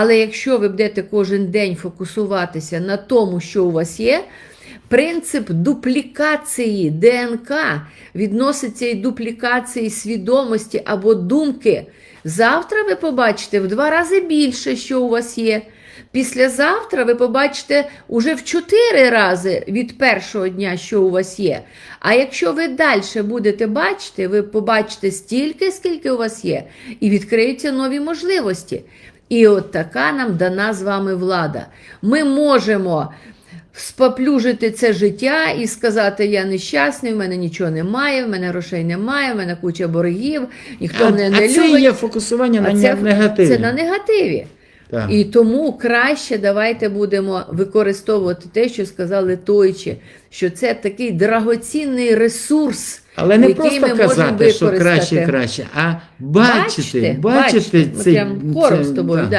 Але якщо ви будете кожен день фокусуватися на тому, що у вас є, принцип дуплікації ДНК відноситься і дуплікації свідомості або думки. Завтра ви побачите в два рази більше, що у вас є. Післязавтра ви побачите уже в чотири рази від першого дня, що у вас є. А якщо ви далі будете бачити, ви побачите стільки, скільки у вас є, і відкриються нові можливості. І от така нам дана з вами влада. Ми можемо споплюжити це життя і сказати, я нещасний, в мене нічого немає, в мене грошей немає, в мене куча боргів, ніхто а, мене а не це любить. є фокусування А на це, негативі. це на негативі. Так. І тому краще давайте будемо використовувати те, що сказали тойчі, що це такий дорогоцінний ресурс. Але не просто казати, що краще, краще, а бачити, бачити, бачити. Ми цей, прям хором з тобою, да.